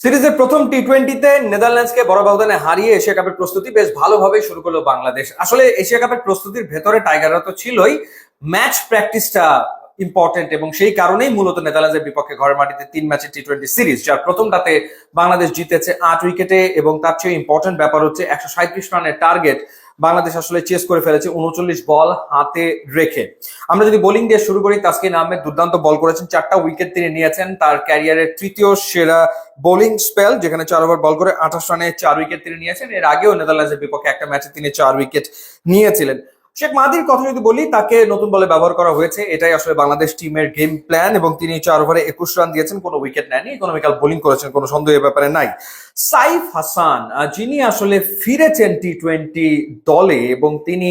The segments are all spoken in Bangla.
সিরিজের প্রথম টি টোয়েন্টিতে নেদারল্যান্ডসকে বড় ব্যবধানে হারিয়ে এশিয়া কাপের প্রস্তুতি বেশ ভালোভাবে শুরু করল বাংলাদেশ। আসলে এশিয়া কাপের প্রস্তুতির ভেতরে টাইগাররা তো ছিলই। ম্যাচ প্র্যাকটিসটা ইম্পর্টেন্ট এবং সেই কারণেই মূলত নেদারল্যান্ডসের বিপক্ষে ঘরের মাটিতে তিন ম্যাচের টি টোয়েন্টি সিরিজ, যার প্রথমটাতে বাংলাদেশ জিতেছে আট উইকেটে এবং তার চেয়ে ইম্পর্টেন্ট ব্যাপার হচ্ছে একশো রানের টার্গেট বাংলাদেশ আসলে চেস করে ফেলেছে, উনচল্লিশ বল হাতে রেখে। আমরা যদি বোলিং দিয়ে শুরু করি, তাসকিন আহমেদ দুর্দান্ত বল করেছেন। চারটা উইকেট তিনি নিয়েছেন, তার ক্যারিয়ারের তৃতীয় সেরা বোলিং স্পেল যেখানে চার ওভার বল করে আঠাশ রানে চার উইকেট তিনি নিয়েছেন। এর আগেও নেদারল্যান্ডসের বিপক্ষে একটা ম্যাচে তিনি চার উইকেট নিয়েছিলেন। শেখ মাদির কথা যদি বলি, তাকে নতুন বলে ব্যবহার করা হয়েছে। এটাই আসলে বাংলাদেশ টিমের গেম প্ল্যান এবং তিনি চার ওভারে একুশ রান দিয়েছেন, কোনো উইকেট নেননি ইকোনমিক্যাল বোলিং করেছেন, কোনো সন্দেহের ব্যাপারে নাই। সাইফ হাসান যিনি আসলে ফিরেছেন টি টোয়েন্টি দলে এবং তিনি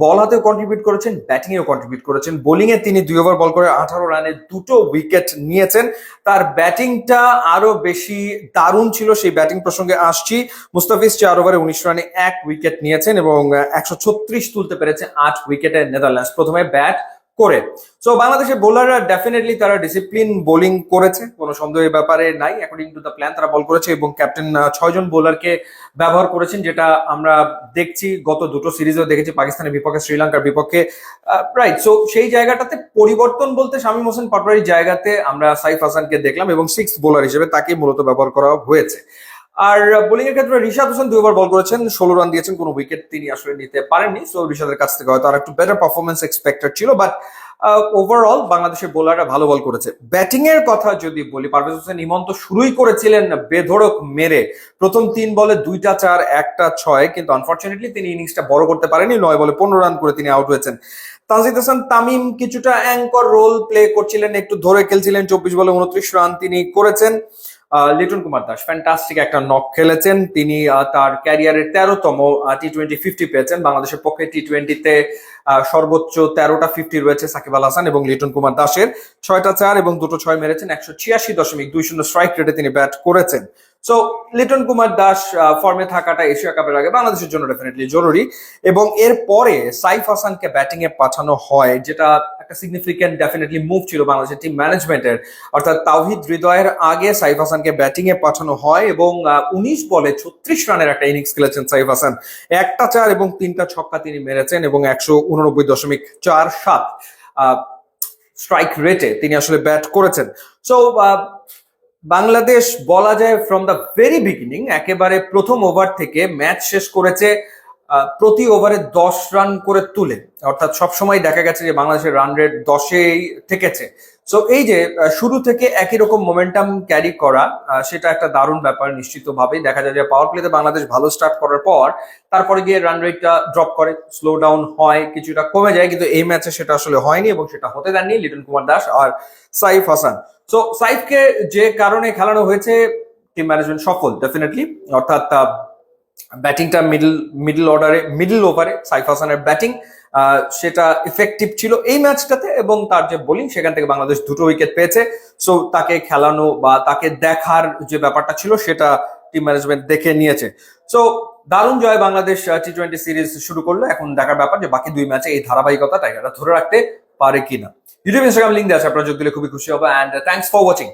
বল হাতেও কন্ট্রিবিউট করেছেন ব্যাটিংয়েও কন্ট্রিবিউট করেছেন। বোলিংয়ে তিনি দুই ওভার বল করে আঠারো রানে দুটো উইকেট নিয়েছেন। তার ব্যাটিংটা আরও বেশি দারুণ ছিল, সেই ব্যাটিং প্রসঙ্গে আসছি। মুস্তাফিজ চার ওভারে উনিশ রানে এক উইকেট নিয়েছেন এবং একশো ছত্রিশ তুলতে পেরেছে আট উইকেটে নেদারল্যান্ডস। প্রথমে ব্যাট করে। সো বাংলাদেশের বোলাররা ডেফিনেটলি তারা ডিসিপ্লিন বোলিং করেছে, কোনো সন্দেহের ব্যাপারে নাই। অ্যাকর্ডিং টু দ্য প্ল্যান তারা বল করেছে এবং ক্যাপ্টেন ছয়জন বোলারকে ব্যবহার করেছেন, যেটা আমরা দেখছি গত দুটো সিরিজেও দেখেছি, পাকিস্তানের বিপক্ষে, শ্রীলঙ্কার বিপক্ষে। রাইট সো সেই জায়গাটাতে পরিবর্তন বলতে শামীম হোসেন পাটোয়ারির জায়গাতে আমরা সাইফ হাসানকে দেখলাম এবং সিক্স বোলার হিসেবে তাকে মূলত ব্যবহার করা হয়েছে। আর বোলিং এর ক্ষেত্রে রিশাদ হোসেন দুইবার বল করেছেন, ষোলো রান দিয়েছেন, কোনো উইকেট তিনি আসলে নিতে পারেননি। সো রিশাদের কাছ থেকে হয়তো আর একটু বেটার পারফরমেন্স এক্সপেক্টেড ছিল বাট ওভারঅল বাংলাদেশের বোলাররা ভালো বল করেছে। ব্যাটিং এর কথা যদি বলি, পারভেজ হোসেন ইমন তো শুরুই করেছিলেন বেধড়ক মেরে। প্রথম তিন বলে দুইটা চার, একটা ছয়, কিন্তু আনফর্চুনেটলি তিনি ইনিংসটা বড় করতে পারেনি নয় বলে পনেরো রান করে তিনি আউট হয়েছেন। তানজিদ হাসান তামিম কিছুটা অ্যাঙ্কর রোল প্লে করছিলেন, একটু ধরে খেলছিলেন, চব্বিশ বলে উনত্রিশ রান তিনি করেছেন। লিটন কুমার দাস ফ্যান্টাস্টিক একটা নক খেলেছেন। তিনি তার ক্যারিয়ারের তেরোতম টি টোয়েন্টি ফিফটি পেয়েছেন। বাংলাদেশের পক্ষে টি টোয়েন্টিতে সর্বোচ্চ তেরোটা ফিফটি রয়েছে সাকিব আল হাসান এবং লিটন কুমার দাসের। ছয়টা চার এবং দুটো ছয় মেরেছেন, একশো ছিয়াশি দশমিক দুই শূন্য স্ট্রাইক রেটে তিনি ব্যাট করেছেন। সো লিটন কুমার দাস ফর্মে থাকাটা এশিয়া কাপের আগে বাংলাদেশের জন্য ডেফিনেটলি জরুরি। এবং এর পরে সাইফ হাসানকে ব্যাটিং এ পাঠানো হয়, যেটা একটা সিগনিফিকেন্ট ডেফিনেটলি মুভ ছিল বাংলাদেশের টিম ম্যানেজমেন্টের অর্থাৎ তাওহিদ হৃদয়ের আগে সাইফ হাসানকে ব্যাটিং এ পাঠানো হয় এবং উনিশ বলে ছত্রিশ রানের একটা ইনিংস খেলেছেন সাইফ হাসান। একটা চার এবং তিনটা ছক্কা তিনি মেরেছেন এবং একশো উননব্বই দশমিক চার সাত স্ট্রাইক রেটে তিনি আসলে ব্যাট করেছেন। সো বাংলাদেশ বলা যায় ফ্রম দ্য ভেরি বিগিনিং একেবারে প্রথম ওভার থেকে ম্যাচ শেষ করেছে প্রতি ওভারে দশ রান করে তুলে। অর্থাৎ সবসময় দেখা গেছে যে বাংলাদেশের রান রেট দশেই থেকেছে। সো এই যে শুরু থেকে একই রকম মোমেন্টাম ক্যারি করা সেটা একটা দারুণ ব্যাপার নিশ্চিতভাবেই। দেখা যায় যে পাওয়ার প্লেতে বাংলাদেশ ভালো স্টার্ট করার পর, তারপরে গিয়ে রান রেটটা ড্রপ করে। স্লো ডাউন হয়, কিছুটা কমে যায়, কিন্তু এই ম্যাচে সেটা আসলে হয়নি এবং সেটা হতে দেননি লিটন কুমার দাস আর সাইফ হাসান। সো সাইফকে যে কারণে খেলানো হয়েছে টিম ম্যানেজমেন্ট সফল ডেফিনেটলি অর্থাৎ ব্যাটিংটা মিডল মিডল অর্ডারে, মিডল ওভারে সাইফ হাসানের ব্যাটিং সেটা ইফেক্টিভ ছিল এই ম্যাচটাতে এবং তার যে বোলিং সেখান থেকে বাংলাদেশ দুটো উইকেট পেয়েছে। সো তাকে খেলানো বা তাকে দেখার যে ব্যাপারটা ছিল সেটা টিম ম্যানেজমেন্ট দেখে নিয়েছে। সো দারুণ জয় বাংলাদেশ টি টোয়েন্টি সিরিজ শুরু করল। এখন দেখার ব্যাপার যে বাকি দুই ম্যাচে এই ধারাবাহিকতা টাইগাররা ধরে রাখতে পারে কিনা। ইউটিউব ইনস্টাগ্রাম লিঙ্ক দেওয়া আছে, আপনারা যোগ দিলে খুবই খুশি হবে। And thanks for watching